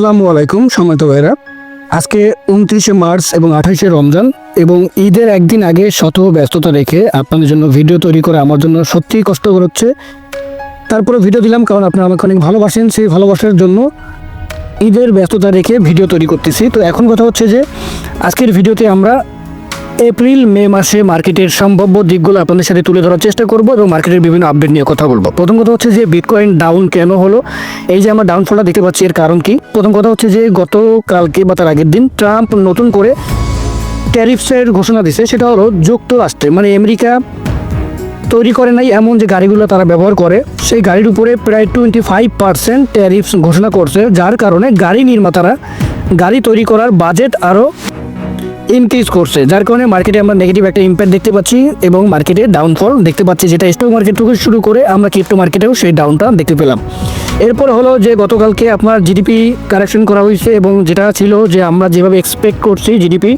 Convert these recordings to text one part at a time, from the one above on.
আসসালামু আলাইকুম সময়ত ভাইরা আজকে উনত্রিশে মার্চ এবং আঠাশে রমজান এবং ঈদের একদিন আগে শত ব্যস্ততা রেখে আপনাদের জন্য ভিডিও তৈরি করে আমার জন্য সত্যিই কষ্টকর হচ্ছে। তারপরে ভিডিও দিলাম কারণ আপনারা আমাকে অনেক ভালোবাসেন, সেই ভালোবাসার জন্য ঈদের ব্যস্ততা রেখে ভিডিও তৈরি করতেছি। তো এখন কথা হচ্ছে যে, আজকের ভিডিওতে আমরা এপ্রিল, মে মাসে মার্কেটের সম্ভাব্য দিকগুলো আপনাদের সাথে তুলে ধরার চেষ্টা করব এবং মার্কেটের বিভিন্ন আপডেট নিয়ে কথা বলব। প্রথম কথা হচ্ছে যে বিটকয়েন ডাউন কেন হলো? এই যে আমরা ডাউনফলটা দেখতে পাচ্ছি, এর কারণ কি? প্রথম কথা হচ্ছে যে গতকালকে বা তার আগের দিন ট্রাম্প নতুন করে ট্যারিফসের ঘোষণা দিছে, সেটা হলো যুক্তরাষ্ট্রে। মানে আমেরিকা তৈরি করে নাই এমন যে গাড়িগুলো তারা ব্যবহার করে, সেই গাড়ির উপরে প্রায় টোয়েন্টি ফাইভ পার্সেন্ট ট্যারিফস ঘোষণা করছে, যার কারণে গাড়ি নির্মাতারা গাড়ি তৈরি করার বাজেট আরও ইনক্রিজ করছে, যার কারণে মার্কেটে আমরা নেগেটিভ একটা ইম্প্যাক্ট দেখতে পাচ্ছি এবং মার্কেটে ডাউনফল দেখতে পাচ্ছি, যেটা স্টক মার্কেট থেকে শুরু করে আমরা ক্রিপ্টো মার্কেটেও সেই ডাউনটা দেখতে পেলাম। এরপর হলো যে গতকালকে আপনার জিডিপি কারেকশন করা হয়েছে এবং যেটা ছিল যে আমরা যেভাবে এক্সপেক্ট করছি জিডিপি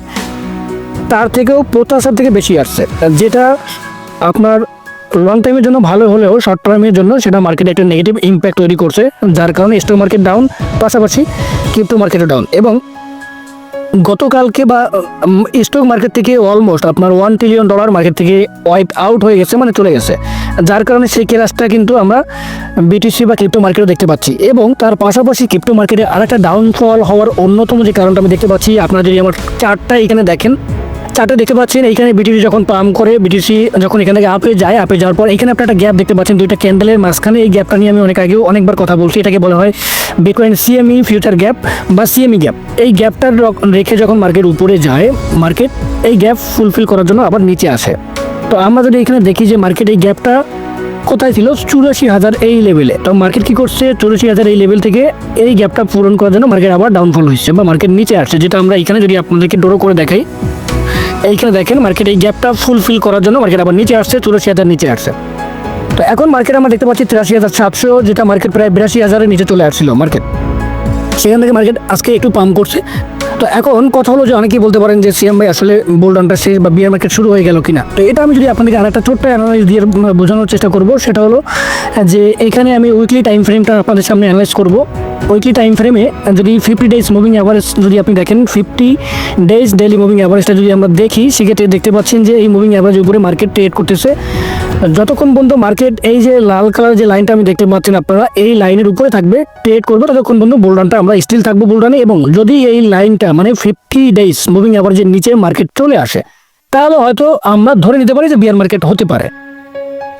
তার থেকেও প্রত্যাশার থেকে বেশি আসছে। যেটা আপনার লং টাইমের জন্য ভালো হলেও শর্ট টার্মের জন্য সেটা মার্কেটে একটা নেগেটিভ ইম্প্যাক্ট তৈরি করছে, যার কারণে স্টক মার্কেট ডাউন পাশাপাশি ক্রিপ্টো মার্কেটও ডাউন এবং গতকালকে বা স্টক মার্কেট থেকে অলমোস্ট আপনার ওয়ান ট্রিলিয়ন ডলার মার্কেট থেকে ওয়াইপ আউট হয়ে গেছে মানে চলে গেছে। যার কারণে সেই ক্রাশটা কিন্তু আমরা বিটিসি বা ক্রিপ্টো মার্কেটে দেখতে পাচ্ছি। এবং তার পাশাপাশি ক্রিপ্টো মার্কেটে আরেকটা ডাউনফল হওয়ার অন্যতম যে কারণটা আমি দেখতে পাচ্ছি, আপনারা যদি আমার চারটা এখানে দেখেন চার্টে দেখতে পাচ্ছেন, এইখানে বিটিসি যখন পাম্প করে বিটিসি যখন এখান থেকে আপে যায় আপে যাওয়ার পর এখানে আপনার একটা গ্যাপ দেখতে পাচ্ছেন, দুইটা ক্যান্ডেলের মাঝখানে এই গ্যাপটা নিয়ে আমি অনেক আগেও অনেকবার কথা বলছি, এটাকে বলা হয় বিটকয়েন সিএমই ফিউচার গ্যাপ বা সিএমই গ্যাপ এই গ্যাপটার রেখে যখন মার্কেট উপরে যায় মার্কেট এই গ্যাপ ফুলফিল করার জন্য আবার নিচে আসে। তো আমরা যদি এখানে দেখি যে মার্কেট এই গ্যাপটা কোথায় ছিল? চুরাশি হাজার এই লেভেলে তো মার্কেট কি করছে? চুরাশি হাজার এই লেভেল থেকে এই গ্যাপটা পূরণ করার জন্য মার্কেট আবার ডাউনফল হয়েছে বা মার্কেট নিচে আসছে, যেটা আমরা এখানে যদি আপনাদেরকে ডোরো করে দেখাই এইখানে দেখেন মার্কেট এই গ্যাপটা ফুলফিল করার জন্য মার্কেট আবার নিচে আসছে, চুরাশি হাজার নিচে আসছে। তো এখন মার্কেট আমরা দেখতে পাচ্ছি তিরাশি হাজার সাতশো, যেটা মার্কেট প্রায় বিরাশি হাজারের নিচে চলে আসছিল মার্কেট সেখান থেকে মার্কেট আজকে একটু পাম্প করছে। তো এখন কথা হলো যে অনেকেই বলতে পারেন যে সিএম ভাই আসলে বোল্ডানটা শেষ বা বিয়ার মার্কেট শুরু হয়ে গেল কিনা। তো এটা আমি যদি আপনাদেরকে আরেকটা ছোট্ট অ্যানালাইজ দিয়ে বোঝানোর চেষ্টা করব, সেটা হলো, যে এখানে আমি উইকলি টাইম ফ্রেমটা আপনাদের সামনে অ্যানালাইজ করব। উইকলি টাইম ফ্রেমে যদি ফিফটি ডেজ মুভিং অ্যাভারেজ যদি আপনি দেখেন ফিফটি ডেজ ডেলি মুভিং অ্যাভারেজটা যদি আমরা দেখি, সেক্ষেত্রে দেখতে পাচ্ছেন যে এই মুভিং অ্যাভারেজ উপরে মার্কেট ট্রেড করতেছে। যতক্ষণ পর্যন্ত মার্কেট এই যে লাল কালার যে লাইনটা আমি দেখতে পাচ্ছেন আপনারা, এই লাইনের উপরে থাকবে ট্রেড করবে, ততক্ষণ পর্যন্ত বোল্ডানটা আমরা স্টিল থাকব বোল্ডানে এবং যদি এই লাইনটা মানে ফিফটি ডেজ মুভিং অ্যাভারেজের নিচে মার্কেট চলে আসে, তাহলে হয়তো আমরা ধরে নিতে পারি যে বিয়ার মার্কেট হতে পারে।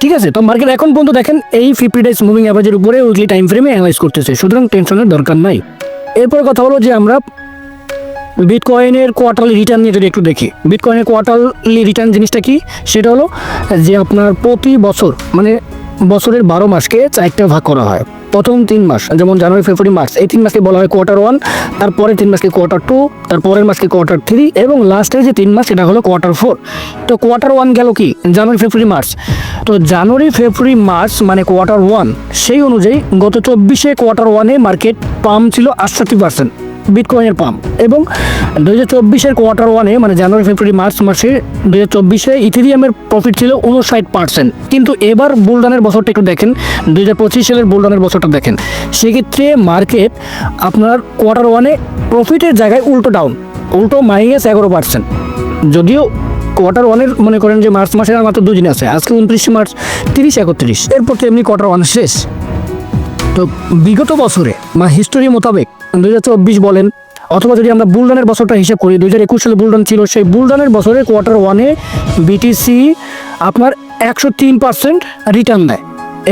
ঠিক আছে? তো মার্কেট এখন পর্যন্ত দেখেন, এই ফিফটি ডেজ মুভিং অ্যাভারেজের উপরে উইকলি টাইম ফ্রেমে অ্যানালাইজ করতেছে, সুতরাং টেনশনের দরকার নাই। এরপরে কথা হলো যে আমরা বিটকয়েনের কোয়ার্টারলি রিটার্ন নিয়ে যদি একটু দেখি বিটকয়েনের কোয়ার্টারলি রিটার্ন জিনিসটা কি? সেটা হলো যে আপনার প্রতি বছর মানে বছরের বারো মাসকে চারটা ভাগ করা হয়। প্রথম তিন মাস, যেমন জানুয়ারি ফেব্রুয়ারি মার্চ এই তিন মাসকে বলা হয় কোয়ার্টার ওয়ান তারপরে তিন মাসকে কোয়ার্টার টু তারপরের মাসকে কোয়ার্টার থ্রি এবং লাস্টে যে তিন মাস, সেটা হলো কোয়ার্টার ফোর তো কোয়ার্টার ওয়ান গেল কি? জানুয়ারি ফেব্রুয়ারি মার্চ তো জানুয়ারি ফেব্রুয়ারি মার্চ মানে কোয়ার্টার ওয়ান সেই অনুযায়ী গত চব্বিশে কোয়ার্টার ওয়ানে মার্কেট পাম ছিল আটষট্টি পার্সেন্ট বিটকয়েনের পাম্প এবং দু হাজার চব্বিশের কোয়ার্টার ওয়ানে মানে জানুয়ারি ফেব্রুয়ারি মার্চ মাসে দু হাজার চব্বিশে ইথেরিয়ামের প্রফিট ছিল উনষাট পার্সেন্ট কিন্তু এবার বুলডানের বছরটা একটু দেখেন দু হাজার পঁচিশ সালের বুলডানের বছরটা দেখেন। সেক্ষেত্রে মার্কেট আপনার কোয়ার্টার ওয়ানে প্রফিটের জায়গায় উল্টো ডাউন উল্টো মাইনাস এগারো পার্সেন্ট যদিও কোয়ার্টার ওয়ানের মনে করেন যে মার্চ মাসের মাত্র দুদিন আছে, আজকে উনত্রিশে মার্চ তিরিশ, একত্রিশ। এরপর তো এমনি কোয়ার্টার ওয়ান শেষ। তো বিগত বছরে বা হিস্টোরি মোতাবেক দুই হাজার চব্বিশ বলেন, অথবা যদি আমরা বুলডানের বছরটা হিসাব করি, দুই হাজার একুশ সালে বুলডান ছিল, সেই বুলডানের বছরে কোয়ার্টার ওয়ানে বিটিসি আপনার একশো তিন পার্সেন্ট রিটার্ন দেয়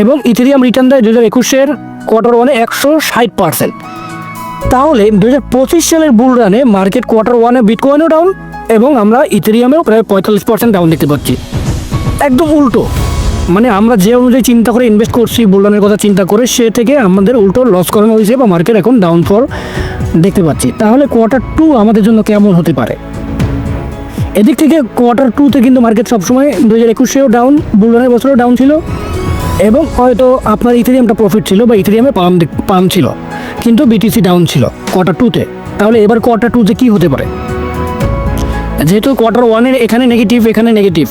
এবং ইথেরিয়াম রিটার্ন দেয় দুই হাজার একুশের কোয়ার্টার ওয়ানে একশো ষাট পার্সেন্ট তাহলে দু হাজার পঁচিশ সালের বুলডানে মার্কেট কোয়ার্টার ওয়ানে বিটকয়েনও ডাউন এবং আমরা ইথেরিয়ামেও প্রায় পঁয়তাল্লিশ পার্সেন্ট ডাউন দেখতে পাচ্ছি। একদম উল্টো। মানে আমরা যে অনুযায়ী চিন্তা করে ইনভেস্ট করছি, বুলডানের কথা চিন্তা করে, সে থেকে আমাদের উল্টো লস করানো হয়েছে বা মার্কেট এখন ডাউনফল দেখতে পাচ্ছি। তাহলে কোয়ার্টার টু আমাদের জন্য কেমন হতে পারে? এদিক থেকে কোয়ার্টার টুতে কিন্তু মার্কেট সবসময় দু হাজার একুশেও ডাউন বুলডানের বছরেও ডাউন ছিল। এবং হয়তো আপনার ইথেরিয়ামটা প্রফিট ছিল বা ইথেরিয়ামে পাম পাম ছিল। কিন্তু বিটিসি ডাউন ছিল কোয়ার্টার টুতে তাহলে এবার কোয়ার্টার টুতে কী হতে পারে? যেহেতু কোয়ার্টার ওয়ানের এখানে নেগেটিভ এখানে নেগেটিভ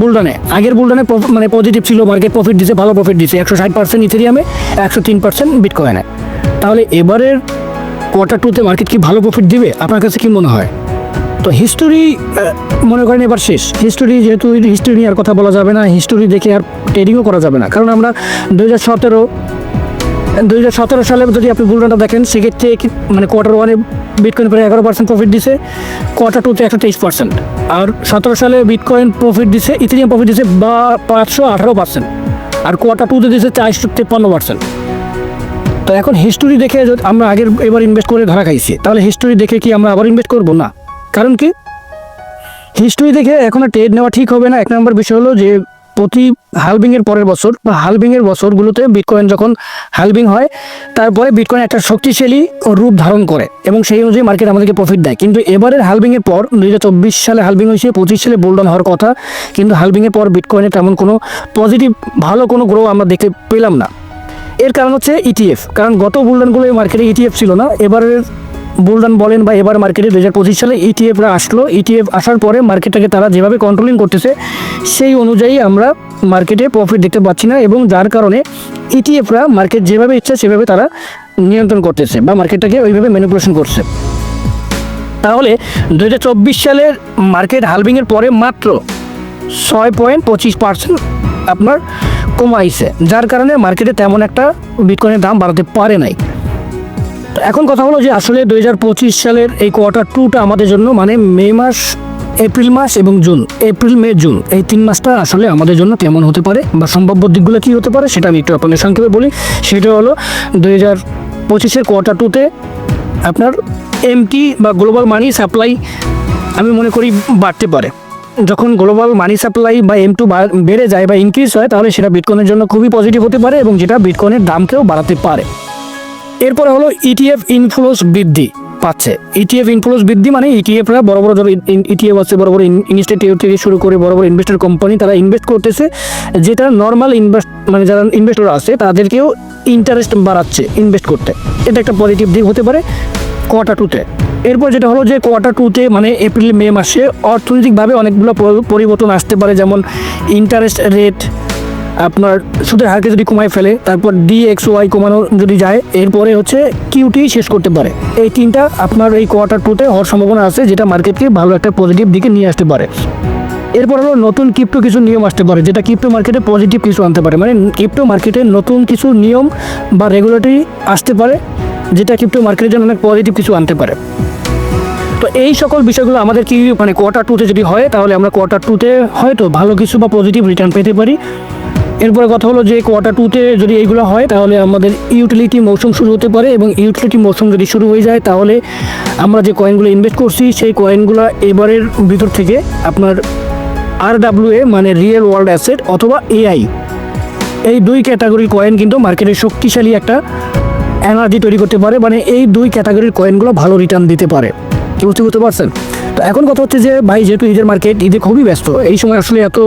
বুলডানে, আগের বুলডানে মানে পজিটিভ ছিল মার্কেট প্রফিট দিছে, ভালো প্রফিট দিছে, একশো ষাট পার্সেন্ট ইথেরিয়ামে, একশো তিন পার্সেন্ট বিটকয়েনে তাহলে এবারের কোয়ার্টার টুতে মার্কেট কি ভালো প্রফিট দিবে? আপনার কাছে কি মনে হয়? তো হিস্টোরি মনে করেন এবার শেষ। হিস্টোরি যেহেতু হিস্টোরি নিয়ে আর কথা বলা যাবে না হিস্টোরি দেখে আর ট্রেডিংও করা যাবে না। কারণ আমরা দু হাজার সতেরো দুই হাজার সতেরো সালে যদি আপনি বুলরানটা দেখেন, সেক্ষেত্রে মানে কোয়ার্টার ওয়ানে বিটকয়েন প্রায় এগারো পার্সেন্ট প্রফিট দিছে কোয়ার্টার টুতে একশো তেইশ পার্সেন্ট আর সতেরো সালে বিটকয়েন প্রফিট দিছে ইথিরিয়াম প্রফিট দিছে বা পাঁচশো আঠারো পার্সেন্ট আর কোয়ার্টার টুতে দিছে চারশো তেপ্পান্ন পার্সেন্ট তো এখন হিস্টোরি দেখে আমরা আগের এবার ইনভেস্ট করে ধরা খাইছি, তাহলে হিস্টোরি দেখে কি আমরা আবার ইনভেস্ট করব? না। কারণ কি? হিস্টোরি দেখে এখন ট্রেড নেওয়া ঠিক হবে না। এক নম্বর বিষয় হলো যে প্রতি হালবিং এর পরের বছর বা হালবিং এর বছরগুলোতে বিটকয়েন যখন হালবিং হয়, তারপরে বিটকয়েন একটা শক্তিশালী রূপ ধারণ করে এবং সেই অনুযায়ী মার্কেট আমাদেরকে প্রফিট দেয়। কিন্তু এবারের হালবিং এর পর, দুই হাজার চব্বিশ সালে হালবিং হয়েছে পঁচিশ সালে বোল্ডন হওয়ার কথা, কিন্তু হালবিং এর পর বিটকয়েনে তেমন কোনো পজিটিভ ভালো কোনো গ্রো আমরা দেখতে পেলাম না। এর কারণ হচ্ছে ইটিএফ কারণ গত বুলডানগুলো মার্কেটে ইটিএফ ছিল না, এবারের বুলডান বলেন বা এবার মার্কেটে দু হাজার পঁচিশ সালে ইটিএফরা আসলো ইটিএফ আসার পরে মার্কেটটাকে তারা যেভাবে কন্ট্রোলিং করতেছে, সেই অনুযায়ী আমরা মার্কেটে প্রফিট দেখতে পাচ্ছি না এবং যার কারণে ইটিএফরা মার্কেট যেভাবে ইচ্ছা সেভাবে তারা নিয়ন্ত্রণ করতেছে বা মার্কেটটাকে ওইভাবে ম্যানিপুলেশন করছে। তাহলে দু হাজার চব্বিশ সালের মার্কেট হালবিংয়ের পরে মাত্র ছয় পয়েন্ট পঁচিশ পার্সেন্ট আপনার কমাইছে, যার কারণে মার্কেটে তেমন একটা বিটকয়েনের দাম বাড়াতে পারে নাই। এখন কথা হলো যে আসলে দুই হাজার পঁচিশ সালের এই কোয়ার্টার টুটা আমাদের জন্য মানে মে মাস, এপ্রিল মাস এবং জুন। এপ্রিল, মে, জুন। এই তিন মাসটা আসলে আমাদের জন্য কেমন হতে পারে বা সম্ভাব্য দিকগুলো কী হতে পারে সেটা আমি একটু আপনাদের সংক্ষেপে বলি। সেটা হলো দুই হাজার পঁচিশের কোয়ার্টার টুতে আপনার এমটি বা গ্লোবাল মানি সাপ্লাই আমি মনে করি বাড়তে পারে। যখন গ্লোবাল মানি সাপ্লাই বা এম টু বেড়ে যায় বা ইনক্রিজ হয় তাহলে সেটা বিটকয়েনের জন্য খুবই পজিটিভ হতে পারে এবং যেটা বিটকয়েনের দামকেও বাড়াতে পারে। এরপরে হলো E ইটিএফ ইনফ্লোস বৃদ্ধি পাচ্ছে। ইটিএফ ইনফ্লোস বৃদ্ধি মানে ইটিএফরা বড় বড় যারা ইটিএফ আছে, বড় বড় ইনস্টিটিউট থেকে শুরু করে বড় বড় ইনভেস্টর কোম্পানি তারা ইনভেস্ট করতেছে, যেটা নর্মাল ইনভেস্ট মানে যারা ইনভেস্টর আছে তাদেরকেও ইন্টারেস্ট বাড়াচ্ছে ইনভেস্ট করতে। এটা একটা পজিটিভ দিক হতে পারে কোয়ার্টার টুতে এরপর যেটা হলো যে কোয়ার্টার টুতে মানে এপ্রিল মে মাসে অর্থনৈতিকভাবে অনেকগুলো পরিবর্তন আসতে পারে, যেমন ইন্টারেস্ট রেট আপনার সুদের হারকে যদি কমায় ফেলে, তারপর ডি এক্স ওয়াই কমানো যদি যায়, এরপরে হচ্ছে কিউটি শেষ করতে পারে। এই তিনটা আপনার এই কোয়ার্টার টুতে হওয়ার সম্ভাবনা আছে, যেটা মার্কেটকে ভালো একটা পজিটিভ দিকে নিয়ে আসতে পারে। এরপর হলো নতুন ক্রিপ্টো কিছু নিয়ম আসতে পারে, যেটা ক্রিপ্টো মার্কেটে পজিটিভ কিছু আনতে পারে। মানে ক্রিপ্টো মার্কেটে নতুন কিছু নিয়ম বা রেগুলেটরি আসতে পারে, যেটা ক্রিপ্টো মার্কেটের জন্য অনেক পজিটিভ কিছু আনতে পারে। তো এই সকল বিষয়গুলো আমাদের কি মানে কোয়ার্টার টুতে যদি হয়, তাহলে আমরা কোয়ার্টার টুতে হয়তো ভালো কিছু বা পজিটিভ রিটার্ন পেতে পারি। এরপরে কথা হলো যে কোয়ার্টার টুতে যদি এইগুলো হয়, তাহলে আমাদের ইউটিলিটি মৌসুম শুরু হতে পারে এবং ইউটিলিটি মৌসুম যদি শুরু হয়ে যায়, তাহলে আমরা যে কয়েনগুলো ইনভেস্ট করছি, সেই কয়েনগুলো এবারের ভিতর থেকে আপনার আর এ মানে রিয়েল ওয়ার্ল্ড অ্যাসেট অথবা এআই এই দুই ক্যাটাগরির কয়েন কিন্তু মার্কেটে শক্তিশালী একটা এনার্জি তৈরি করতে পারে মানে এই দুই ক্যাটাগরির কয়েনগুলো ভালো রিটার্ন দিতে পারে। বুঝতে বুঝতে পারছেন? তো এখন কথা হচ্ছে যে, ভাই, যেহেতু ঈদের মার্কেট ঈদে খুবই ব্যস্ত, এই সময় আসলে এত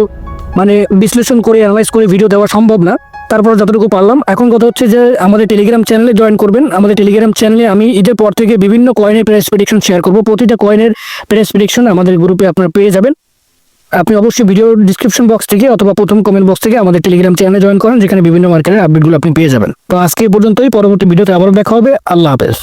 মানে বিশ্লেষণ করে অ্যানালাইজ করে ভিডিও দেওয়া সম্ভব না। তারপর যতটুকু পারলাম। এখন কথা হচ্ছে যে, আমাদের টেলিগ্রাম চ্যানেলে জয়েন করবেন। আমাদের টেলিগ্রাম চ্যানেলে আমি ঈদের পর থেকে বিভিন্ন কয়েনের প্রেস প্রেডিকশন শেয়ার করব। প্রতিটা কয়েনের প্রেস প্রেডিকশন আমাদের গ্রুপে আপনারা পেয়ে যাবেন। আপনি অবশ্যই ভিডিও ডিসক্রিপশন বক্স থেকে অথবা প্রথম কমেন্ট বক্স থেকে আমাদের টেলিগ্রাম চ্যানেলে জয়েন করেন, যেখানে বিভিন্ন মার্কেটের আপডেটগুলো আপনি পেয়ে যাবেন। তো আজকে এই পর্যন্তই। পরবর্তী ভিডিওতে আবারও দেখা হবে। আল্লাহ হাফেজ।